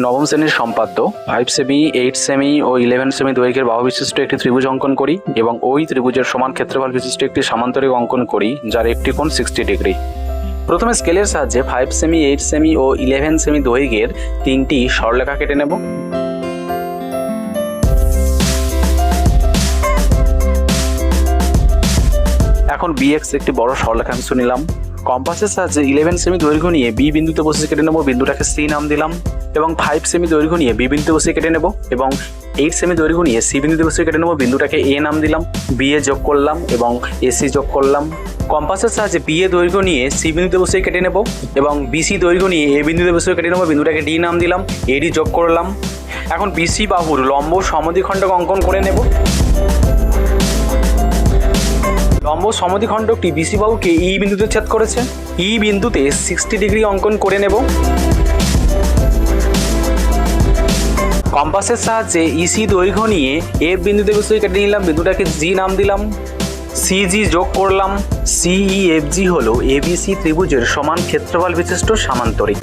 নবম শ্রেণির সম্পাদ্য। ফাইভ সেমি এইট সেমি ও ইলেভেন সেমি দৈর্ঘ্যের বাহু বিশিষ্ট একটি ত্রিভুজ অঙ্কন করি এবং ওই ত্রিভুজের সমান ক্ষেত্রফল বিশিষ্ট একটি সামান্তরিক অঙ্কন করি, যার একটি কোণ সিক্সটি ডিগ্রি প্রথমে স্কেলের সাহায্যে ফাইভ সেমি এইট সেমি ও ইলেভেন সেমি দৈর্ঘ্যের তিনটি সরলরেখা কেটে নেব। এখন বিএক্স একটি বড় সরলরেখা অংশ নিলাম কম্পাসের সাহায্যে ইলেভেন সেমি দৈর্ঘ্য নিয়ে বি বিন্দুতে বসে কেটে নেব, বিন্দুটাকে সি নাম দিলাম। এবং ফাইভ সেমি দৈর্ঘ্য নিয়ে বি বিন্দুতে বসে কেটে নেব এবং এইট সেমি দৈর্ঘ্য নিয়ে সি বিন্দুতে বসে কেটে নেব। বিন্দুটাকে এ নাম দিলাম বি এ যোগ করলাম এবং এসি যোগ করলাম। কম্পাসের সাহায্যে বি এ দৈর্ঘ্য নিয়ে সি বিন্দুতে বসে কেটে নেব এবং বিসি দৈর্ঘ্য নিয়ে এ বিন্দুতে বসে কেটে নেব। বিন্দুটাকে ডি নাম দিলাম এডি যোগ করলাম। এখন বিসি বাহুর লম্ব সমদ্বিখণ্ডক অঙ্কন করে নেব। লম্ব সমদ্বিখণ্ডকটি বিসি বাহুকে ই বিন্দুতে ছেদ করেছে। ই বিন্দুতে সিক্সটি ডিগ্রি অঙ্কন করে নেব। কম্পাসের সাহায্যে ইসি দৈর্ঘ্য নিয়ে এফ বিন্দুতে বসে কেটে নিলাম। বিন্দুটাকে জি নাম দিলাম। সিজি যোগ করলাম। সিইএফজি হল এবিসি ত্রিভুজের সমান ক্ষেত্রফল বিশিষ্ট সামান্তরিক।